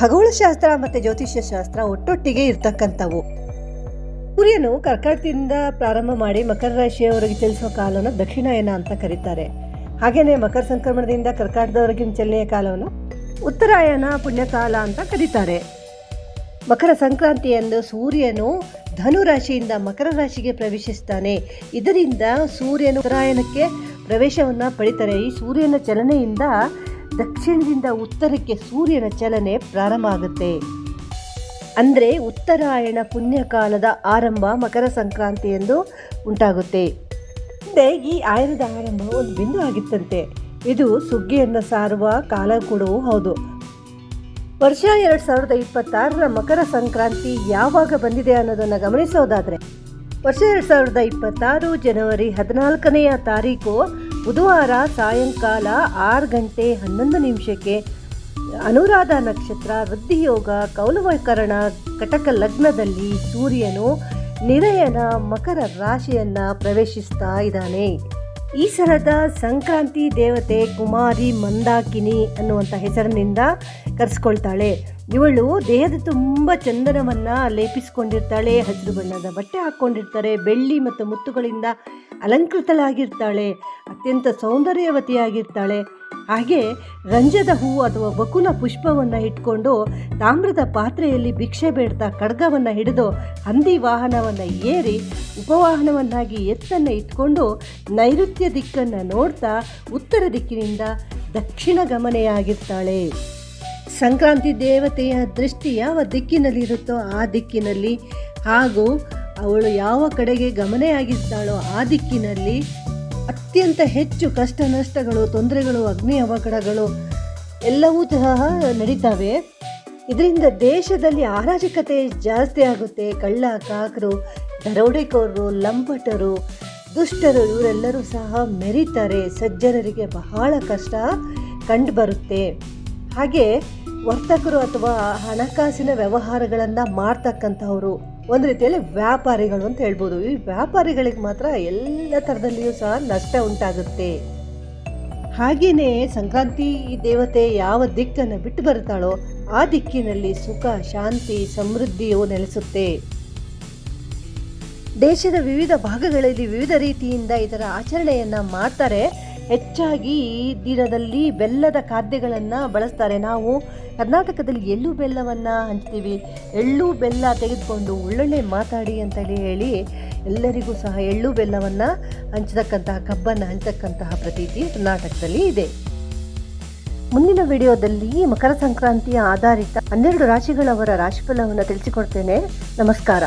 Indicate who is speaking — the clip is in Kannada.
Speaker 1: ಖಗೋಳಶಾಸ್ತ್ರ ಮತ್ತು ಜ್ಯೋತಿಷ್ಯ ಶಾಸ್ತ್ರ ಒಟ್ಟೊಟ್ಟಿಗೆ ಇರ್ತಕ್ಕಂಥವು. ಸೂರ್ಯನು ಕರ್ಕಾಟದಿಂದ ಪ್ರಾರಂಭ ಮಾಡಿ ಮಕರ ರಾಶಿಯವರೆಗೆ ಚಲಿಸುವ ಕಾಲವನ್ನು ದಕ್ಷಿಣಾಯನ ಅಂತ ಕರೀತಾರೆ. ಹಾಗೆಯೇ ಮಕರ ಸಂಕ್ರಮಣದಿಂದ ಕರ್ಕಾಟದವರೆಗಿನ ಚಲನೆಯ ಕಾಲವನ್ನು ಉತ್ತರಾಯಣ, ಪುಣ್ಯಕಾಲ ಅಂತ ಕರೀತಾರೆ. ಮಕರ ಸಂಕ್ರಾಂತಿಯಂದು ಸೂರ್ಯನು ಧನು ರಾಶಿಯಿಂದ ಮಕರ ರಾಶಿಗೆ ಪ್ರವೇಶಿಸ್ತಾನೆ. ಇದರಿಂದ ಸೂರ್ಯನು ಉತ್ತರಾಯಣಕ್ಕೆ ಪ್ರವೇಶವನ್ನು ಪಡಿತಾರೆ. ಈ ಸೂರ್ಯನ ಚಲನೆಯಿಂದ ದಕ್ಷಿಣದಿಂದ ಉತ್ತರಕ್ಕೆ ಸೂರ್ಯನ ಚಲನೆ ಪ್ರಾರಂಭ ಆಗುತ್ತೆ. ಅಂದರೆ ಉತ್ತರಾಯಣ ಪುಣ್ಯಕಾಲದ ಆರಂಭ ಮಕರ ಸಂಕ್ರಾಂತಿ ಎಂದು ಉಂಟಾಗುತ್ತೆ. ಮುಂದೆ ಈ ಆಯನದ ಆರಂಭ ಒಂದು ಬಿಂದು ಆಗಿತ್ತಂತೆ. ಇದು ಸುಗ್ಗಿಯನ್ನು ಸಾರುವ ಕಾಲ ಕೂಡವೂ ಹೌದು. ವರ್ಷ ಎರಡು ಸಾವಿರದ ಇಪ್ಪತ್ತಾರರ ಮಕರ ಸಂಕ್ರಾಂತಿ ಯಾವಾಗ ಬಂದಿದೆ ಅನ್ನೋದನ್ನು ಗಮನಿಸೋದಾದರೆ, ವರ್ಷ ಎರಡು ಸಾವಿರದ ಇಪ್ಪತ್ತಾರು ಜನವರಿ ಹದಿನಾಲ್ಕನೆಯ ತಾರೀಕು ಬುಧವಾರ ಸಾಯಂಕಾಲ ಆರು ಗಂಟೆ ಹನ್ನೊಂದು ನಿಮಿಷಕ್ಕೆ ಅನುರಾಧ ನಕ್ಷತ್ರ ವೃದ್ಧಿಯೋಗ ಕೌಲವಕರಣ ಕಟಕ ಲಗ್ನದಲ್ಲಿ ಸೂರ್ಯನು ನಿರಯನ ಮಕರ ರಾಶಿಯನ್ನ ಪ್ರವೇಶಿಸ್ತಾ ಇದ್ದಾನೆ. ಈ ಸಲದ ಸಂಕ್ರಾಂತಿ ದೇವತೆ ಕುಮಾರಿ ಮಂದಾಕಿನಿ ಅನ್ನುವಂಥ ಹೆಸರಿನಿಂದ ಕರೆಸ್ಕೊಳ್ತಾಳೆ. ಇವಳು ದೇಹದ ತುಂಬ ಚಂದನವನ್ನು ಲೇಪಿಸಿಕೊಂಡಿರ್ತಾಳೆ, ಹಸಿರು ಬಣ್ಣದ ಬಟ್ಟೆ ಹಾಕ್ಕೊಂಡಿರ್ತಾರೆ, ಬೆಳ್ಳಿ ಮತ್ತು ಮುತ್ತುಗಳಿಂದ ಅಲಂಕೃತಳಾಗಿರ್ತಾಳೆ, ಅತ್ಯಂತ ಸೌಂದರ್ಯವತಿಯಾಗಿರ್ತಾಳೆ. ಹಾಗೆ ರಂಜದ ಹೂವು ಅಥವಾ ಬಕುಲ ಪುಷ್ಪವನ್ನು ಇಟ್ಕೊಂಡು ತಾಮ್ರದ ಪಾತ್ರೆಯಲ್ಲಿ ಭಿಕ್ಷೆ ಬೇಡ್ತಾ ಖಡ್ಗವನ್ನು ಹಿಡಿದು ಹಂದಿ ವಾಹನವನ್ನು ಏರಿ ಉಪವಾಹನವನ್ನಾಗಿ ಎತ್ತನ್ನು ಇಟ್ಕೊಂಡು ನೈಋತ್ಯ ದಿಕ್ಕನ್ನು ನೋಡ್ತಾ ಉತ್ತರ ದಿಕ್ಕಿನಿಂದ ದಕ್ಷಿಣ ಗಮನೆಯಾಗಿರ್ತಾಳೆ. ಸಂಕ್ರಾಂತಿ ದೇವತೆಯ ದೃಷ್ಟಿ ಯಾವ ದಿಕ್ಕಿನಲ್ಲಿರುತ್ತೋ ಆ ದಿಕ್ಕಿನಲ್ಲಿ ಹಾಗೂ ಅವಳು ಯಾವ ಕಡೆಗೆ ಗಮನೆಯಾಗಿದ್ದಾಳೋ ಆ ದಿಕ್ಕಿನಲ್ಲಿ ಅತ್ಯಂತ ಹೆಚ್ಚು ಕಷ್ಟ ನಷ್ಟಗಳು, ತೊಂದರೆಗಳು, ಅಗ್ನಿ ಅವಘಡಗಳು ಎಲ್ಲವೂ ಸಹ ನಡೀತವೆ. ಇದರಿಂದ ದೇಶದಲ್ಲಿ ಅರಾಜಕತೆ ಜಾಸ್ತಿ ಆಗುತ್ತೆ. ಕಳ್ಳ, ಕಾಕರು, ದರೋಡೆಕೋರರು, ಲಂಪಟರು, ದುಷ್ಟರು ಇವರೆಲ್ಲರೂ ಸಹ ಮೆರೀತಾರೆ. ಸಜ್ಜನರಿಗೆ ಬಹಳ ಕಷ್ಟ ಕಂಡುಬರುತ್ತೆ. ಹಾಗೆ ವರ್ತಕರು ಅಥವಾ ಹಣಕಾಸಿನ ವ್ಯವಹಾರಗಳನ್ನು ಮಾಡ್ತಕ್ಕಂಥವ್ರು. ಒಂದು ರೀತಿಯಲ್ಲಿ ವ್ಯಾಪಾರಿಗಳು ಅಂತ ಹೇಳ್ಬೋದು. ಈ ವ್ಯಾಪಾರಿಗಳಿಗೆ ಮಾತ್ರ ಎಲ್ಲ ಥರದಲ್ಲಿಯೂ ಸಹ ನಷ್ಟ ಉಂಟಾಗುತ್ತೆ. ಹಾಗೆಯೇ ಸಂಕ್ರಾಂತಿ ದೇವತೆ ಯಾವ ದಿಕ್ಕನ್ನು ಬಿಟ್ಟು ಬರುತ್ತಾಳೋ ಆ ದಿಕ್ಕಿನಲ್ಲಿ ಸುಖ, ಶಾಂತಿ, ಸಮೃದ್ಧಿಯು ನೆಲೆಸುತ್ತೆ. ದೇಶದ ವಿವಿಧ ಭಾಗಗಳಲ್ಲಿ ವಿವಿಧ ರೀತಿಯಿಂದ ಇದರ ಆಚರಣೆಯನ್ನು ಮಾಡ್ತಾರೆ. ಹೆಚ್ಚಾಗಿ ಈ ದಿನದಲ್ಲಿ ಬೆಲ್ಲದ ಖಾದ್ಯಗಳನ್ನು ಬಳಸ್ತಾರೆ. ನಾವು ಕರ್ನಾಟಕದಲ್ಲಿ ಎಳ್ಳು ಬೆಲ್ಲವನ್ನು ಹಂಚ್ತೀವಿ. ಎಳ್ಳು ಬೆಲ್ಲ ತೆಗೆದುಕೊಂಡು ಒಳ್ಳೊಳ್ಳೆ ಮಾತಾಡಿ ಅಂತೇಳಿ ಹೇಳಿ ಎಲ್ಲರಿಗೂ ಸಹ ಎಳ್ಳು ಬೆಲ್ಲವನ್ನು ಹಂಚತಕ್ಕಂತಹ, ಕಬ್ಬನ್ನು ಹಂಚತಕ್ಕಂತಹ ಪ್ರತೀತಿ ಕರ್ನಾಟಕದಲ್ಲಿ ಇದೆ. ಮುಂದಿನ ವಿಡಿಯೋದಲ್ಲಿ ಮಕರ ಸಂಕ್ರಾಂತಿಯ ಆಧಾರಿತ ಹನ್ನೆರಡು ರಾಶಿಗಳವರ ರಾಶಿಫಲವನ್ನು ತಿಳಿಸಿಕೊಡ್ತೇನೆ. ನಮಸ್ಕಾರ.